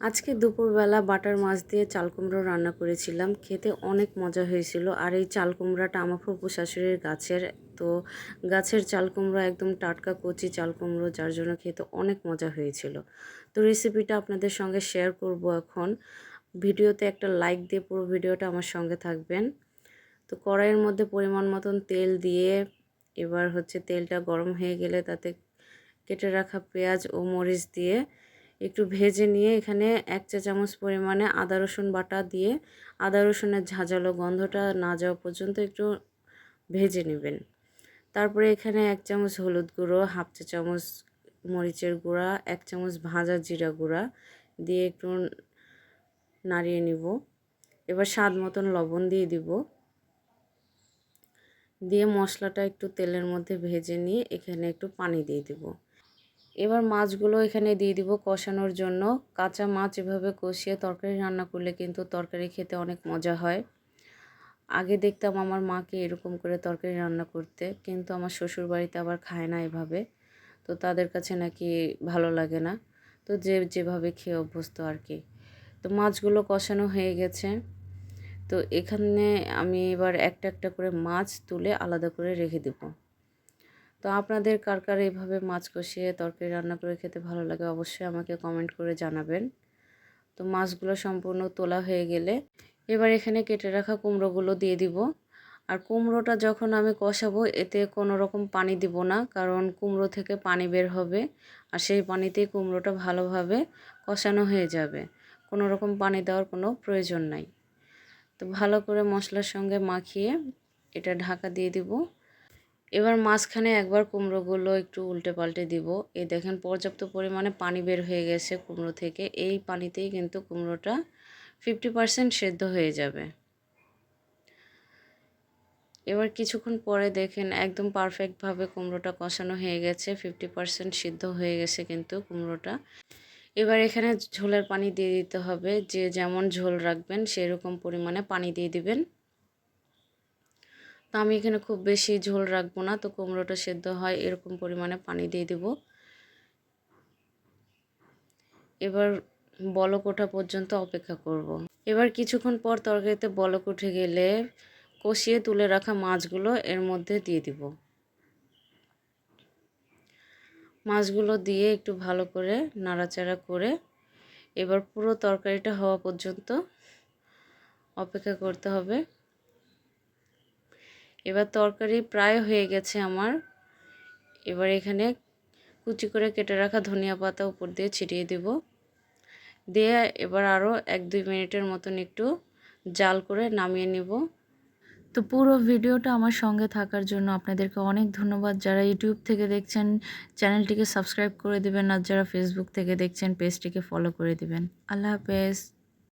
আজকে দুপুরবেলা বাটার মাছ দিয়ে চাল কুমড়ো রান্না করেছিলাম। খেতে অনেক মজা হয়েছিল। আর এই চাল কুমড়াটা আমার ফুপু শাশুড়ির গাছের। তো গাছের চাল কুমড়ো একদম টাটকা কচি চাল কুমড়ো, যার জন্য খেতে অনেক মজা হয়েছিল। তো রেসিপিটা আপনাদের সঙ্গে শেয়ার করব এখন। ভিডিওতে একটা লাইক দিয়ে পুরো ভিডিওটা আমার সঙ্গে থাকবেন। তো কড়াইয়ের মধ্যে পরিমাণ মতন তেল দিয়ে এবার হচ্ছে তেলটা গরম হয়ে গেলে তাতে কেটে রাখা পেঁয়াজ ও মরিচ দিয়ে একটু ভেজে নিয়ে এখানে এক চা চামচ পরিমাণে আদা, রসুন বাটা দিয়ে আদা, রসুনের ঝাঁঝালো গন্ধটা না যাওয়া পর্যন্ত একটু ভেজে নেবেন। তারপরে এখানে এক চামচ হলুদ গুঁড়ো, হাফ চা চামচ মরিচের গুঁড়া, এক চামচ ভাজা জিরা গুঁড়া দিয়ে একটু নাড়িয়ে নিব। এবার স্বাদ মতন লবণ দিয়ে দিব। দিয়ে মশলাটা একটু তেলের মধ্যে ভেজে নিয়ে এখানে একটু পানি দিয়ে দিব। এবার মাছগুলো এখানে দিয়ে দিব কষানোর জন্য। কাঁচা মাছ এভাবে কষিয়ে তরকারি রান্না করলে কিন্তু তরকারি খেতে অনেক মজা হয়। আগে দেখতাম আমার মাকে এরকম করে তরকারি রান্না করতে, কিন্তু আমার শ্বশুর বাড়িতে আবার খায় না এভাবে। তো তাদের কাছে নাকি ভালো লাগে না। তো যে, যেভাবে খেয়ে অভ্যস্ত আর কি। তো মাছগুলো কষানো হয়ে গেছে। তো এখানে আমি এবার একটা একটা করে মাছ তুলে আলাদা করে রেখে দেবো। তো আপনাদের কার কার এইভাবে মাছ কষিয়ে তরকারি রান্না করে খেতে ভালো লাগে অবশ্যই আমাকে কমেন্ট করে জানাবেন। তো মাছগুলো সম্পূর্ণ তোলা হয়ে গেলে এবার এখানে কেটে রাখা কুমড়োগুলো দিয়ে দিব। আর কুমড়োটা যখন আমি কষাবো, এতে কোনো রকম পানি দিব না, কারণ কুমড়ো থেকে পানি বের হবে আর সেই পানিতেই কুমড়োটা ভালোভাবে কষানো হয়ে যাবে। কোনো রকম পানি দেওয়ার কোনো প্রয়োজন নাই। তো ভালো করে মশলার সঙ্গে মাখিয়ে এটা ঢাকা দিয়ে দিব। এবার মাঝখানে একবার কুমড়োগুলো একটু উল্টে পাল্টে দিব। এই দেখেন পর্যাপ্ত পরিমাণে পানি বের হয়ে গেছে কুমড়ো থেকে। এই পানিতেই কিন্তু কুমড়োটা ফিফটি পারসেন্ট সেদ্ধ হয়ে যাবে। এবার কিছুক্ষণ পরে দেখেন একদম পারফেক্টভাবে কুমড়োটা কষানো হয়ে গেছে। ফিফটি পারসেন্ট সিদ্ধ হয়ে গেছে কিন্তু কুমড়োটা। এবার এখানে ঝোলের পানি দিয়ে দিতে হবে। যে যেমন ঝোল রাখবেন সেরকম পরিমাণে পানি দিয়ে দিবেন। তো আমি এখানে খুব বেশি ঝোল রাখব না, তো কুমড়োটা সেদ্ধ হয়, এরকম পরিমাণে পানি দিয়ে দেব। এবার বলক ওঠা পর্যন্ত অপেক্ষা করব। এবার কিছুক্ষণ পর তরকারিতে বলক উঠে গেলে কষিয়ে তুলে রাখা মাছগুলো এর মধ্যে দিয়ে দিব। মাছগুলো দিয়ে একটু ভালো করে নাড়াচাড়া করে এবার পুরো তরকারিটা হওয়া পর্যন্ত অপেক্ষা করতে হবে। এবার তরকারি প্রায় হয়ে গেছে আমার। এবার এখানে কুচি করে কেটে রাখা ধনিয়া পাতা উপর দিয়ে ছিটিয়ে দেব। দিয়ে এবার আরও এক দুই মিনিটের মতন একটু জাল করে নামিয়ে নেব। তো পুরো ভিডিওটা আমার সঙ্গে থাকার জন্য আপনাদেরকে অনেক ধন্যবাদ। যারা ইউটিউব থেকে দেখছেন, চ্যানেলটিকে সাবস্ক্রাইব করে দেবেন আর যারা ফেসবুক থেকে দেখছেন, পেজটিকে ফলো করে দেবেন। আল্লাহ হাফেজ।